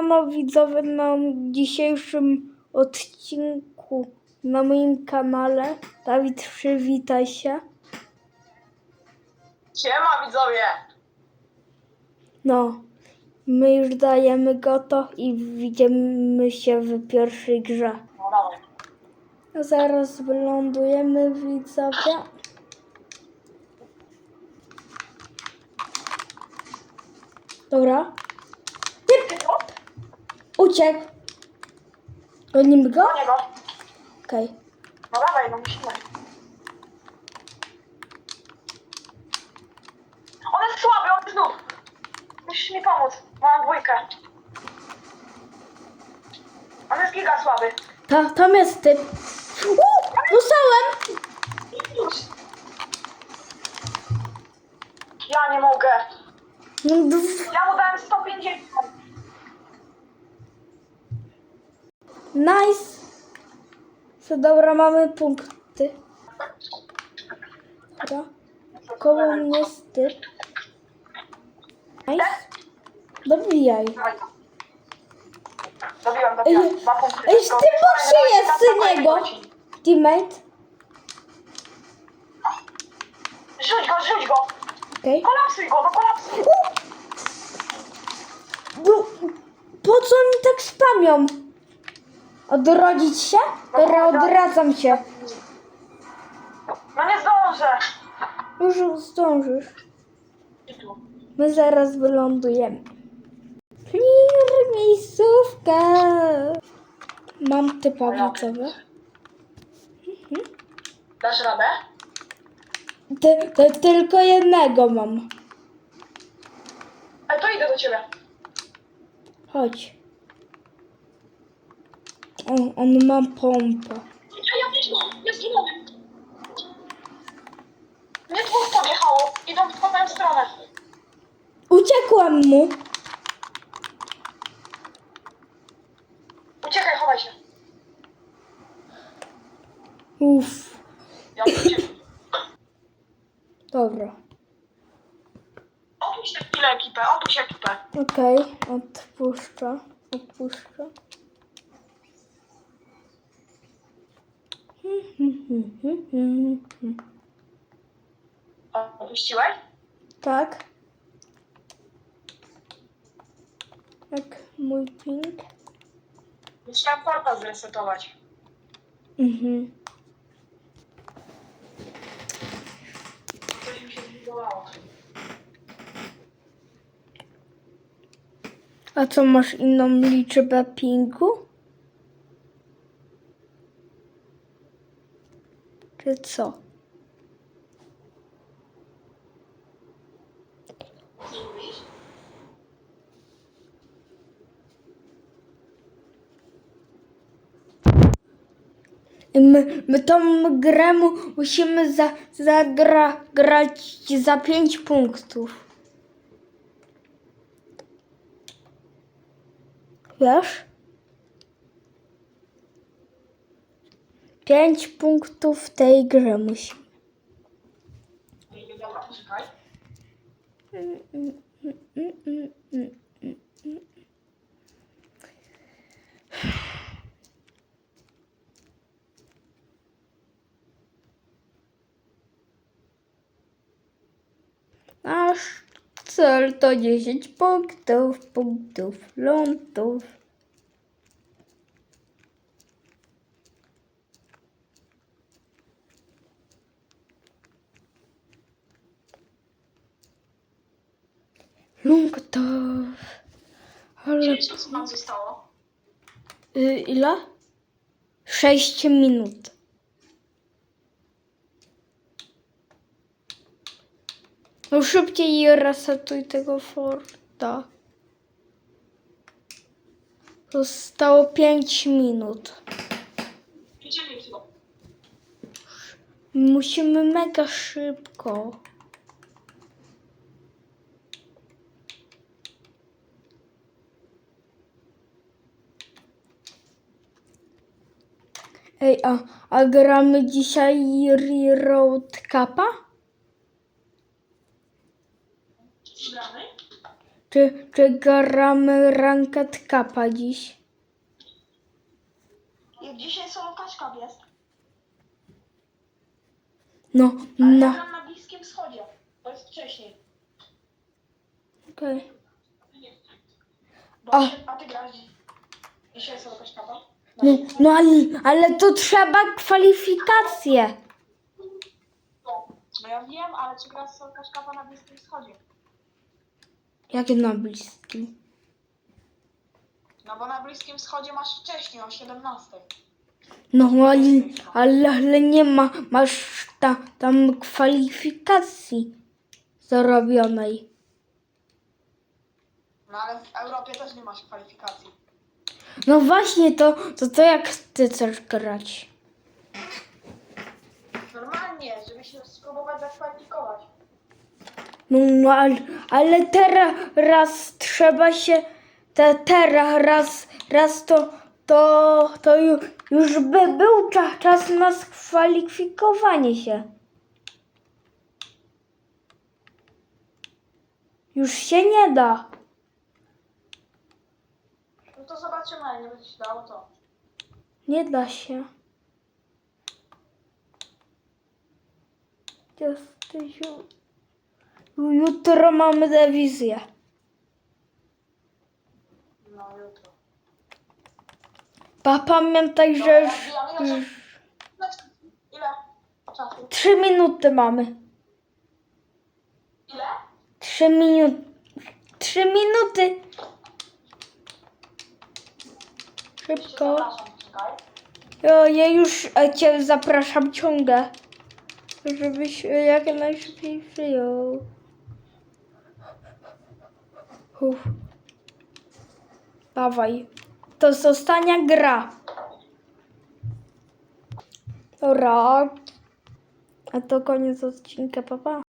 Siemano widzowie na dzisiejszym odcinku na moim kanale. Dawid, przywitaj się. Siema widzowie! No, my już dajemy goto i widzimy się w pierwszej grze. No dawaj. Zaraz wylądujemy widzowie. Dobra. Uciekł. Gonimy go? Do niego. Okej. No dawaj, no musimy. On jest słaby, on jest znów. Musisz mi pomóc. Mam dwójkę. On jest giga słaby. Ta, tam jest typ. Uuu, dostałem! Ja nie mogę. No, Ja mu dałem 150. Nice. Co dobra, mamy punkty. Dobra. Koło mnie jest typ. Nice. Dobijaj. Dawaj to. Dobiłem, Ej. Dwa punkty. ej, Tylko ty fajne, się dawaj, jest na z spokojnie niego. leci. Teammate. Rzuć go, rzuć go. Okej. Kolapsuj go, no kolapsuj. No, po co oni tak spamią? Odrodzić się? Dobra, odradzam się. No nie zdążę. Już zdążysz. My zaraz wylądujemy. Clear miejscówka. Mam typa widzowy. Dasz radę? Ty, ty, tylko jednego mam. Ale to idę do ciebie. Chodź. O, on ma pompę. Ja, ja też mam, ja zginąłem. Nie dwóch podjechało, idą w twoją stronę. Uciekłam mu. Uciekaj, chowaj się. Uff, Ja uciekam. dobra. Opuść tę chwilę ekipę, opuść ekipę. Okej, odpuszczę. Odpuszczę. Opuściłeś? Tak. Tak, mój ping. Musiałem portal zresetować. Mhm. Coś mi się zbudowało. A co, masz inną liczbę pingu? Czy co? My, my tą grę mu musimy za, zagra, grać za 5 punktów. Wiesz? 5 punktów tej grze musimy. Nasz cel to 10 punktów, punktów, lądów. Punktów. Ale... Czyli co nam zostało? Y, ile? 6 minut. No szybciej resetuj tego forta. Zostało 5 minut. Musimy mega szybko. Ej, a, a gramy dzisiaj Reroad Cupa? Gramy? czy, czy gramy ranket kapa dziś? Jak dzisiaj solo kaszkap jest. No, Ale ja no, gram na Bliskim Wschodzie. To jest wcześniej. okej. Bo A. się- a ty grasz dzi- dzisiaj solo? No, no ale, ale to trzeba kwalifikacje. No ja wiem, ale czy grasz solo kaszkapa na Bliskim Wschodzie? Jak na bliskim? No bo na Bliskim Wschodzie masz wcześniej, o 17. No ale, ale, ale nie ma, masz ta, tam kwalifikacji zarobionej. No ale w Europie też nie masz kwalifikacji. No właśnie, to, to, to jak ty chcesz grać? Normalnie, żeby się spróbować zakwalifikować. No, no ale, ale teraz trzeba się, te, teraz raz, raz to, to, to ju, już by był czas, czas na skwalifikowanie się. Już się nie da. To zobaczymy, jak nie będzie się dało to. Nie da się. Jesteś... ju- Jutro mamy rewizję. No jutro. Pa, pamiętaj, Dobra, że ja już, już ile czasu? trzy minuty mamy. Ile? Trzy minuty. Trzy minuty. Szybko. Jo, ja już e, cię zapraszam ciągle. Żebyś e, jak najszybciej przyjął. Uf. Dawaj. To jest ostatnia gra. Dobra. A to koniec odcinka, papa.